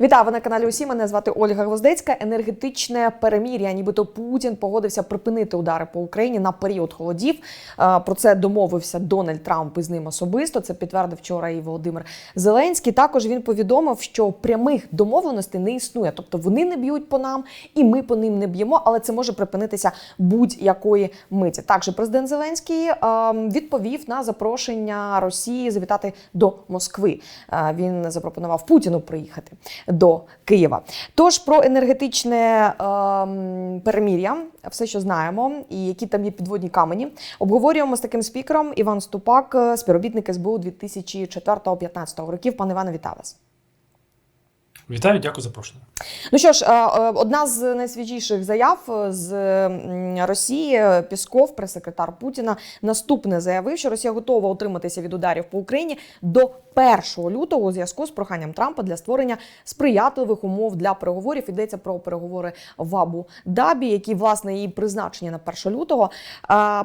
Вітаю ви на каналі. Усі мене звати Ольга Гвоздецька. Енергетичне перемір'я. Нібито Путін погодився припинити удари по Україні на період холодів. Е, Про це домовився Дональд Трамп із ним особисто. Це підтвердив вчора і Володимир Зеленський. Також він повідомив, що прямих домовленостей не існує. Тобто вони не б'ють по нам, і ми по ним не б'ємо, але це може припинитися будь-якої миті. Також президент Зеленський е, відповів на запрошення Росії завітати до Москви. Е, Він запропонував Путіну приїхати до Києва. Тож про енергетичне ем, перемір'я, все, що знаємо, і які там є підводні камені, обговорюємо з таким спікером Іван Ступак, е, співробітник СБУ 2004-2015 років. Пане Іване, вітаю вас. Вітаю, дякую за запрошення. Ну що ж, е, е, одна з найсвіжіших заяв е, з Росії Пісков, прес-секретар Путіна, наступне заявив, що Росія готова утриматися від ударів по Україні до 1 лютого у зв'язку з проханням Трампа для створення сприятливих умов для переговорів. Йдеться про переговори в Абу Дабі, які власне і призначені на 1 лютого.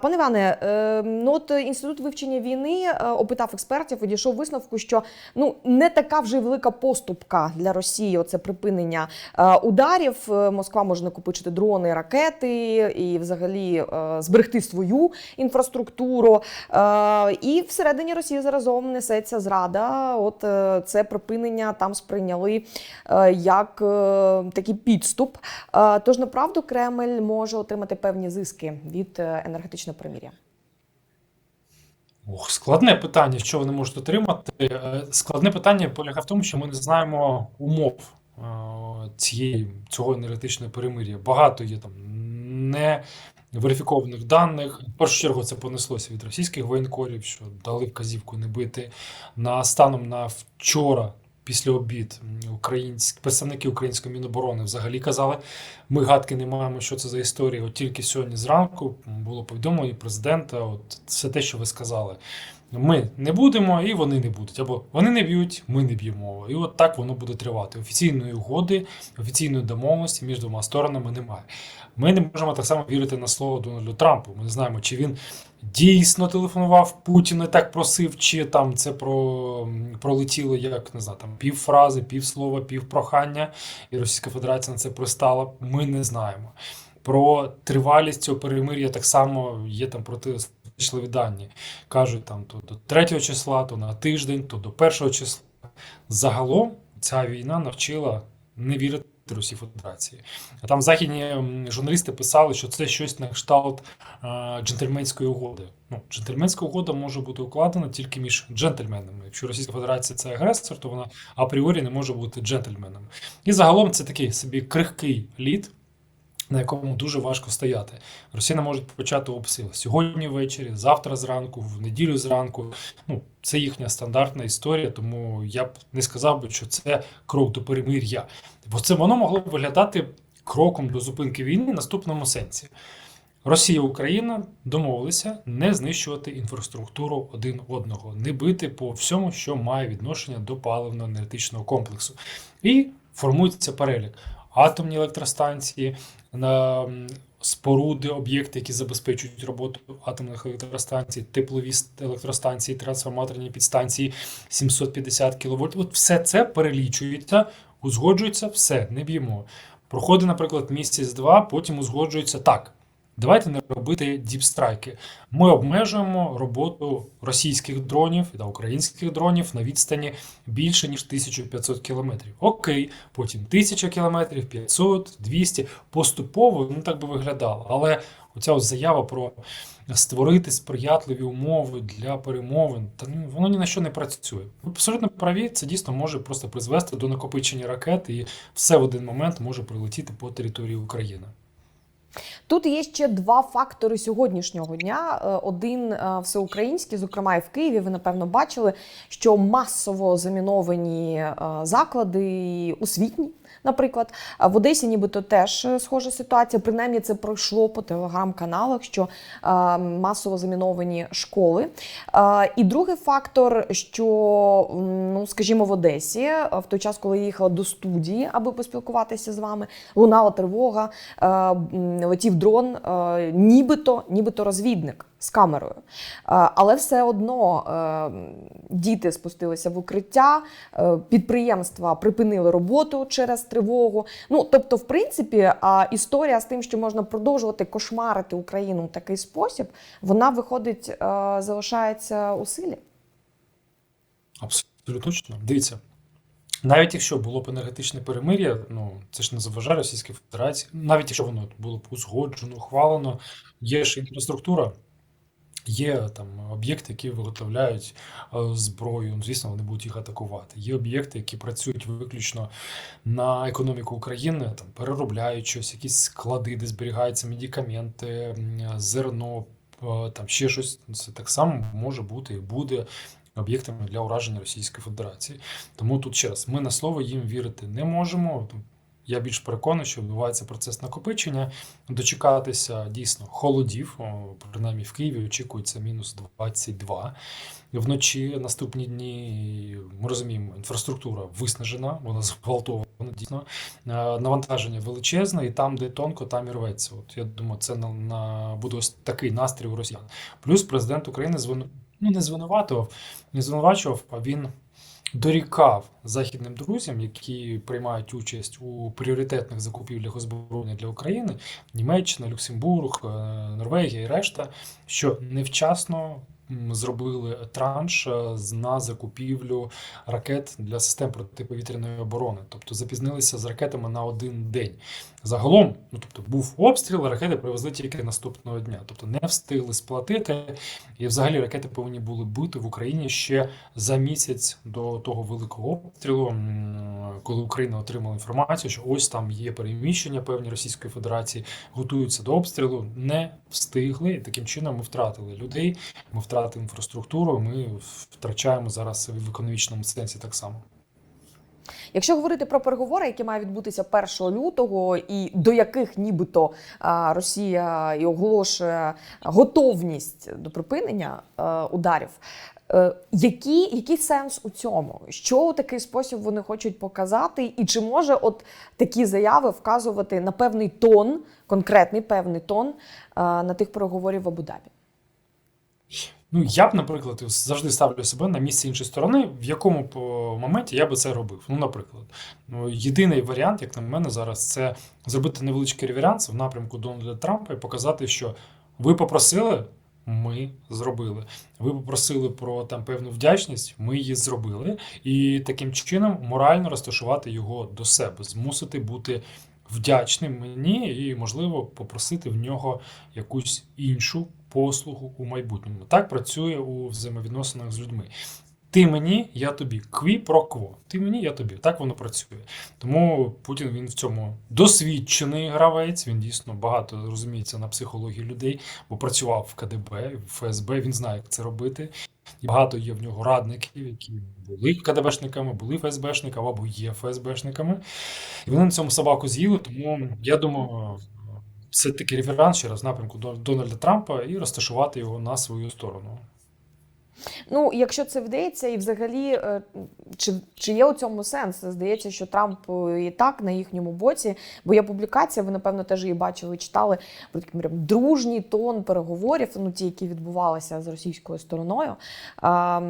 Пане Іване, е, ну от інститут вивчення війни е, опитав експертів і дійшов висновку, що ну не така вже велика поступка для Росії. Оце припинення е, ударів. Е, Москва може накопичити дрони, ракети і, взагалі, е, зберегти свою інфраструктуру. І всередині Росії заразом несеться зрада. От це припинення там сприйняли як такий підступ. Тож направду Кремль може отримати певні зиски від енергетичного примір'я. Ох, складне питання, що вони можуть отримати. Е, Складне питання полягає в тому, що ми не знаємо умов е, цієї цього енергетичного перемир'я. Багато є там не верифікованих даних. В першу чергу це понеслося від російських воєнкорів, що дали вказівку не бити. На станом на вчора. Після обід українські представники української міноборони взагалі казали, ми гадки не маємо, що це за історія. От тільки сьогодні зранку було повідомлення президента. От все те, що ви сказали. Ми не будемо, і вони не будуть. Або вони не б'ють, ми не б'ємо. І от так воно буде тривати. Офіційної угоди, офіційної домовленості між двома сторонами немає. Ми не можемо так само вірити на слово Дональду Трампу. Ми не знаємо, чи він дійсно телефонував Путіну і так просив, чи там це про, пролетіло як не знаю, там півфрази, півслова, півпрохання, і Російська Федерація на це пристала. Ми не знаємо. Про тривалість цього перемир'я так само є там протичлові дані. Кажуть там то до 3 числа, то на тиждень, то до 1 числа. Загалом ця війна навчила не вірити Росії Федерації. А там західні журналісти писали, що це щось на кшталт е, джентльменської угоди. Ну, джентльменська угода може бути укладена тільки між джентльменами. Якщо Російська Федерація це агресор, то вона апріорі не може бути джентльменом. І загалом це такий собі крихкий лід, на якому дуже важко стояти. Росіяни можуть почати обстріл сьогодні ввечері, завтра зранку, в неділю зранку. Ну, це їхня стандартна історія, тому я б не сказав би, що це крок до перемир'я. Бо це воно могло б виглядати кроком до зупинки війни в наступному сенсі. Росія Україна домовилися не знищувати інфраструктуру один одного, не бити по всьому, що має відношення до паливно-енергетичного комплексу. І формується перелік атомні електростанції, споруди, об'єкти, які забезпечують роботу атомних електростанцій, теплові електростанції, трансформаторні підстанції 750 кВт. От все це перелічується, узгоджується, все, не б'ємо. Проходить, наприклад, місяць-два, потім узгоджується так. Давайте не робити діпстрайки. Ми обмежуємо роботу російських дронів та українських дронів на відстані більше ніж 1500 кілометрів. Окей, потім 1000 кілометрів, 500, 200. Поступово ну так би виглядало. Але оця заява про створити сприятливі умови для перемовин, та ну воно ні на що не працює. Ви абсолютно праві, це дійсно може просто призвести до накопичення ракет, і все в один момент може прилетіти по території України. Тут є ще два фактори сьогоднішнього дня. Е, Один е, всеукраїнський, зокрема і в Києві. Ви напевно бачили, що масово заміновані е, заклади освітні. Наприклад, в Одесі, нібито теж е, схожа ситуація. Принаймні, це пройшло по телеграм-каналах, що масово заміновані школи. І другий фактор, що ну, скажімо, в Одесі, е, в той час, коли я їхала до студії, аби поспілкуватися з вами, лунала тривога. летів дрон, нібито, нібито розвідник з камерою. Е, але все одно е, діти спустилися в укриття, е, підприємства припинили роботу через тривогу. Ну тобто, в принципі, історія з тим, що можна продовжувати кошмарити Україну в такий спосіб, вона виходить, залишається у силі. Абсолютно точно. Дивіться. Навіть якщо було б енергетичне перемир'я, ну це ж не заважає Російській Федерації, навіть якщо воно було б узгоджено, ухвалено, є ж інфраструктура, є там об'єкти, які виготовляють е, зброю. Ну, звісно, вони будуть їх атакувати. Є об'єкти, які працюють виключно на економіку України, там переробляють щось, якісь склади, де зберігаються медикаменти, зерно, е, там ще щось. Це так само може бути і буде об'єктами для ураження Російської Федерації. Тому тут ще раз, ми на слово їм вірити не можемо. Я більш переконаний, що відбувається процес накопичення. Дочекатися дійсно холодів, принаймні в Києві очікується мінус 22. Вночі наступні дні ми розуміємо, інфраструктура виснажена, вона зґвалтована дійсно. Е, Навантаження величезне, і там, де тонко, там і рветься. От я думаю, це на, на буде такий настрій у росіян. Плюс президент України звину, ну не звинуватував, не звинувачував, а він дорікав західним друзям, які приймають участь у пріоритетних закупівлях озброєння для України, Німеччина, Люксембург, е, Норвегія і решта, що невчасно зробили транш е, на закупівлю ракет для систем протиповітряної оборони, тобто запізнилися з ракетами на один день. Загалом, ну тобто був обстріл, ракети привезли тільки наступного дня, тобто не встигли сплатити. І взагалі ракети повинні були бути в Україні ще за місяць до того великого обстрілу, коли Україна отримала інформацію, що ось там є переміщення певні Російської Федерації, готуються до обстрілу. Не встигли, і таким чином ми втратили людей, ми втратили інфраструктуру. Ми втрачаємо зараз в економічному сенсі так само. Якщо говорити про переговори, які мають відбутися 1 лютого, і до яких нібито Росія і оголошує готовність до припинення ударів. е, Які, який сенс у цьому? Що у такий спосіб вони хочуть показати, і чи може от такі заяви вказувати на певний тон, конкретний певний тон на тих переговорів в Абу-Дабі? Ну, я б, наприклад, завжди ставлю себе на місце іншої сторони, в якому моменті я би це робив. Ну, наприклад, ну, єдиний варіант, як на мене, зараз це зробити невеличкий реверанс в напрямку Дональда Трампа і показати, що ви попросили, ми зробили. Ви попросили про там певну вдячність, ми її зробили. І таким чином морально розташувати його до себе, змусити бути вдячним мені і, можливо, попросити в нього якусь іншу послугу у майбутньому. Так працює у взаємовідносинах з людьми. Ти мені, я тобі. Кві про кво. Ти мені, я тобі. Так воно працює. Тому Путін він в цьому досвідчений гравець. Він дійсно багато розуміється на психології людей, бо працював в КДБ, в ФСБ. Він знає, як це робити. І багато є в нього радників, які були КДБшниками, були ФСБшниками або є ФСБшниками. І вони на цьому собаку з'їли. Тому я думаю, це такий реверанс через напрямку Дон- Дональда Трампа і розташувати його на свою сторону. Ну, якщо це вдається, і взагалі, е, чи, чи є у цьому сенс? Здається, що Трамп е, і так на їхньому боці, бо є публікація, ви напевно теж її бачили, читали про такий прям дружній тон переговорів, ну ті, які відбувалися з російською стороною.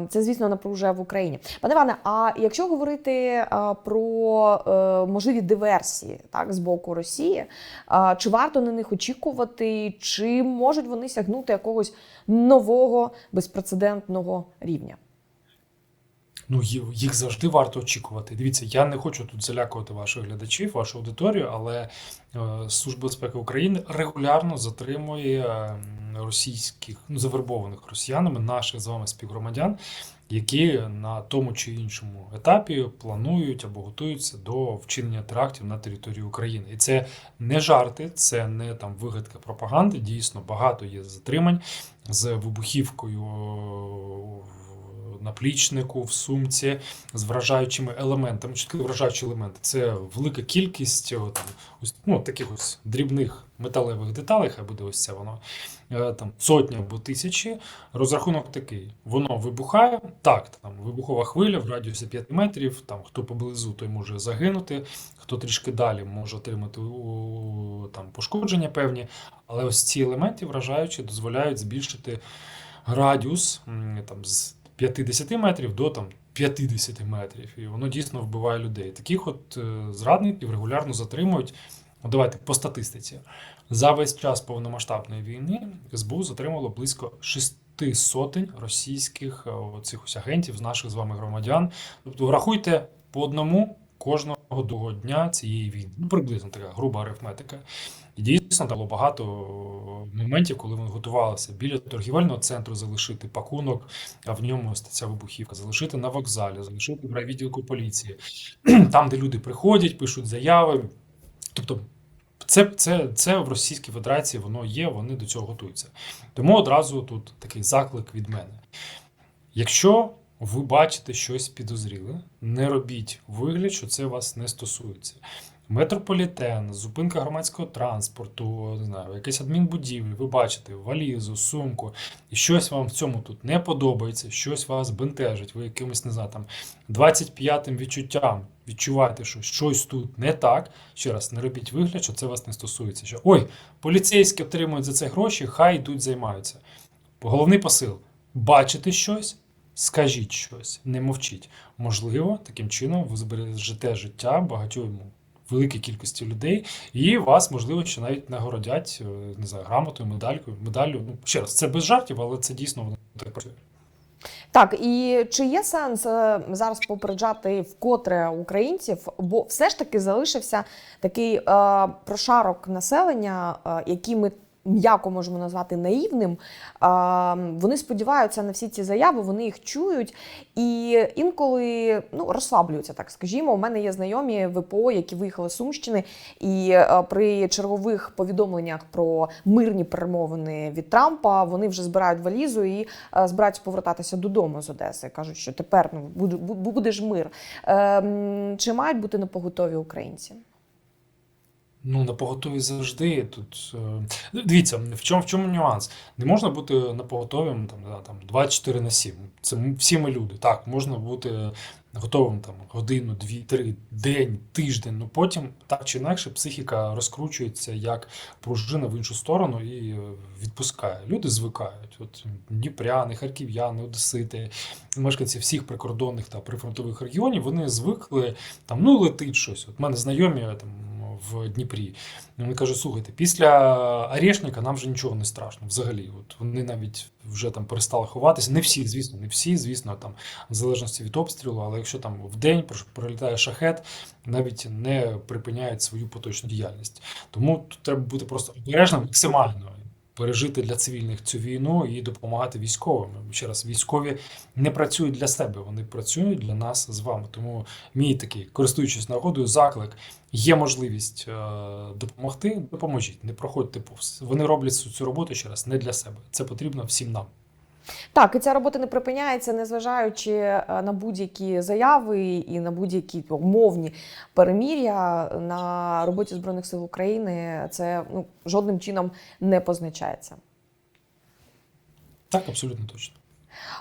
Це, звісно, напружує в Україні. Пане Іване, а якщо говорити про е, можливі диверсії так, з боку Росії, чи варто на них очікувати, чи можуть вони сягнути якогось нового безпрецедентного рівня? Ну, їх завжди варто очікувати. Дивіться, я не хочу тут залякувати ваших глядачів, вашу аудиторію, але е, Служба безпеки України регулярно затримує м, російських, ну, завербованих росіянами, наших з вами співгромадян, які на тому чи іншому етапі планують або готуються до вчинення терактів на території України. І це не жарти, це не там вигадка пропаганди. Дійсно, багато є затримань з вибухівкою наплічнику, в сумці з вражаючими елементами. Таке вражаючі елементи? Це велика кількість там, ось, ну, таких ось дрібних металевих деталей, хай буде ось це воно. е, Там сотні або тисячі. Розрахунок такий: воно вибухає. Так, там вибухова хвиля в радіусі 5 метрів. Там хто поблизу, той може загинути, хто трішки далі може отримати там, пошкодження певні. Але ось ці елементи вражаючі дозволяють збільшити радіус там, з 50 метрів до там, 50 метрів. І воно дійсно вбиває людей. Таких от е, зрадників регулярно затримують. Ну, давайте по статистиці. За весь час повномасштабної війни СБУ затримало близько шести сотень російських е, цих агентів з наших з вами громадян. Тобто, врахуйте по одному кожного другого дня цієї війни. Ну, приблизно така груба арифметика. І дійсно було багато моментів, коли ми готувалися біля торгівельного центру залишити пакунок, а в ньому ця вибухівка, залишити на вокзалі, залишити в райвідділку поліції, там, де люди приходять, пишуть заяви. Тобто, це, це, це в Російській Федерації воно є, вони до цього готуються. Тому одразу тут такий заклик від мене. Якщо ви бачите щось підозріле, не робіть вигляд, що це вас не стосується. Метрополітен, зупинка громадського транспорту, не знаю, якась адмінбудівлі, ви бачите валізу, сумку, і щось вам в цьому тут не подобається, щось вас бентежить, ви якимось, не знаю, там 25-м відчуттям відчуваєте, що щось тут не так. Ще раз, не робіть вигляд, що це вас не стосується. Що ой, поліцейські отримують за це гроші, хай йдуть займаються. Головний посил: бачите щось, скажіть щось, не мовчіть. Можливо, таким чином ви збережете життя багатьом великій кількості людей, і вас, можливо, ще навіть нагородять, е, не знаю, грамотою, медалькою, медаллю. Ну, ще раз, це без жартів, але це дійсно воно так працює. Так, і чи є сенс е, зараз попереджати вкотре українців? Бо все ж таки залишився такий е, прошарок населення, е, який ми м'яко можемо назвати наївним. Вони сподіваються на всі ці заяви, вони їх чують і інколи ну, розслаблюються, так скажімо. У мене є знайомі ВПО, які виїхали з Сумщини, і е, при чергових повідомленнях про мирні перемовини від Трампа вони вже збирають валізу і е, збираються повертатися додому з Одеси. кажуть, що тепер ну буде, бу- ж мир. Е, чи мають бути на поготові українці? Ну, на поготові завжди тут. е, Дивіться, в чому, в чому нюанс? Не можна бути на поготові там, да, там 24 на 7. Це всі ми люди. Так, можна бути готовим там годину, дві, три, день, тиждень. Ну потім так чи інакше психіка розкручується як пружина в іншу сторону і е, відпускає. Люди звикають. От дніпряни, харків'яни, одесити, мешканці всіх прикордонних та прифронтових регіонів, вони звикли там, ну летить щось. От мене знайомі там в Дніпрі. Вони кажуть, слухайте, після Орешника нам вже нічого не страшно. Взагалі, от вони навіть вже там перестали ховатися. Не всі, звісно, не всі, звісно, там в залежності від обстрілу, але якщо там в день пролітає шахет, навіть не припиняють свою поточну діяльність. Тому тут треба бути просто обережним максимально. Пережити для цивільних цю війну і допомагати військовим. Ще раз, військові не працюють для себе, вони працюють для нас з вами. Тому мій такий, користуючись нагодою, заклик є можливість е, допомогти, допоможіть, не проходьте повз. Вони роблять цю, роботу ще раз не для себе. Це потрібно всім нам. Так, і ця робота не припиняється, незважаючи е, на будь-які заяви і на будь-які умовні перемір'я на роботі збройних сил України. Це ну жодним чином не позначається. Так, абсолютно точно.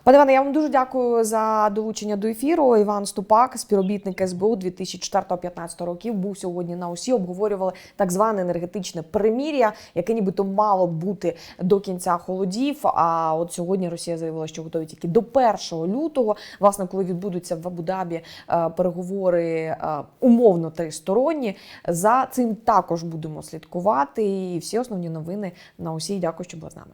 Пане Іване, я вам дуже дякую за долучення до ефіру. Іван Ступак, співробітник СБУ 2004-2015 років, був сьогодні на усі. Обговорювали так зване енергетичне перемір'я, яке нібито мало бути до кінця холодів. А от сьогодні Росія заявила, що готові тільки до 1 лютого. Власне, коли відбудуться в Абу-Дабі е, переговори е, умовно тристоронні. За цим також будемо слідкувати. І всі основні новини на усі. Дякую, що були з нами.